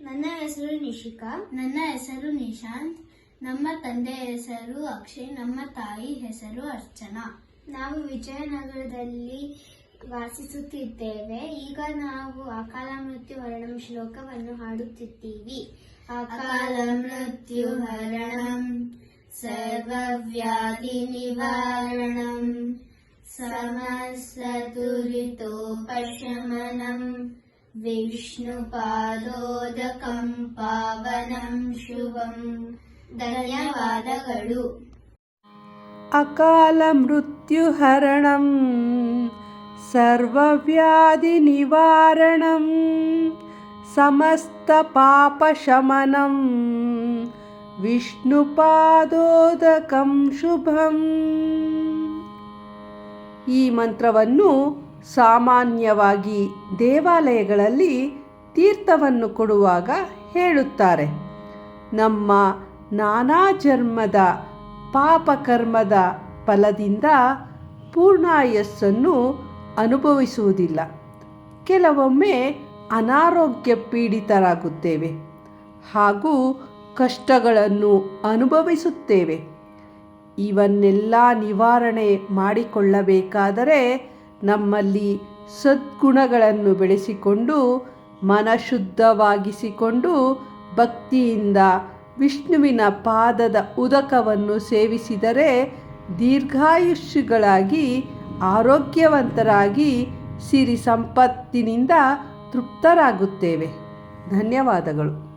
ನನ್ನ ಹೆಸರು ನಿಶಿಕಾ. ನನ್ನ ಹೆಸರು ನಿಶಾಂತ್. ನಮ್ಮ ತಂದೆ ಹೆಸರು ಅಕ್ಷಯ್. ನಮ್ಮ ತಾಯಿ ಹೆಸರು ಅರ್ಚನಾ. ನಾವು ವಿಜಯನಗರದಲ್ಲಿ ವಾಸಿಸುತ್ತಿದ್ದೇವೆ. ಈಗ ನಾವು ಅಕಾಲ ಮೃತ್ಯು ಹರಣಂ ಶ್ಲೋಕವನ್ನು ಹಾಡುತ್ತಿದ್ದೀವಿ. ಅಕಾಲ ಮೃತ್ಯು ಹರಣಂ ಸರ್ವವ್ಯಾಧಿ ನಿವಾರಣಂ ಸಮಸ್ತುರಿತೋಪಶಮನಂ ವಿಷ್ಣುಪಾದೋದಕಂ ಪಾವನಂ ಶುಭಂ. ಧನ್ಯವಾದಗಳು. ಅಕಾಲ ಮೃತ್ಯುಹರಣಂ ಸರ್ವವ್ಯಾಧಿನಿವಾರಣಂ ಸಮಸ್ತಪಾಪಶಮನಂ ವಿಷ್ಣುಪಾದೋದಕಂ ಶುಭಂ. ಈ ಮಂತ್ರವನ್ನು ಸಾಮಾನ್ಯವಾಗಿ ದೇವಾಲಯಗಳಲ್ಲಿ ತೀರ್ಥವನ್ನು ಕೊಡುವಾಗ ಹೇಳುತ್ತಾರೆ. ನಮ್ಮ ನಾನಾ ಜನ್ಮದ ಪಾಪಕರ್ಮದ ಫಲದಿಂದ ಪೂರ್ಣಾಯಸ್ಸನ್ನು ಅನುಭವಿಸುವುದಿಲ್ಲ. ಕೆಲವೊಮ್ಮೆ ಅನಾರೋಗ್ಯ ಪೀಡಿತರಾಗುತ್ತೇವೆ ಹಾಗೂ ಕಷ್ಟಗಳನ್ನು ಅನುಭವಿಸುತ್ತೇವೆ. ಇವನ್ನೆಲ್ಲ ನಿವಾರಣೆ ಮಾಡಿಕೊಳ್ಳಬೇಕಾದರೆ ನಮ್ಮಲ್ಲಿ ಸದ್ಗುಣಗಳನ್ನು ಬೆಳೆಸಿಕೊಂಡು ಮನಶುದ್ಧವಾಗಿಸಿಕೊಂಡು ಭಕ್ತಿಯಿಂದ ವಿಷ್ಣುವಿನ ಪಾದದ ಉದಕವನ್ನು ಸೇವಿಸಿದರೆ ದೀರ್ಘಾಯುಷ್ಯಗಳಾಗಿ ಆರೋಗ್ಯವಂತರಾಗಿ ಸಿರಿ ಸಂಪತ್ತಿನಿಂದ ತೃಪ್ತರಾಗುತ್ತೇವೆ. ಧನ್ಯವಾದಗಳು.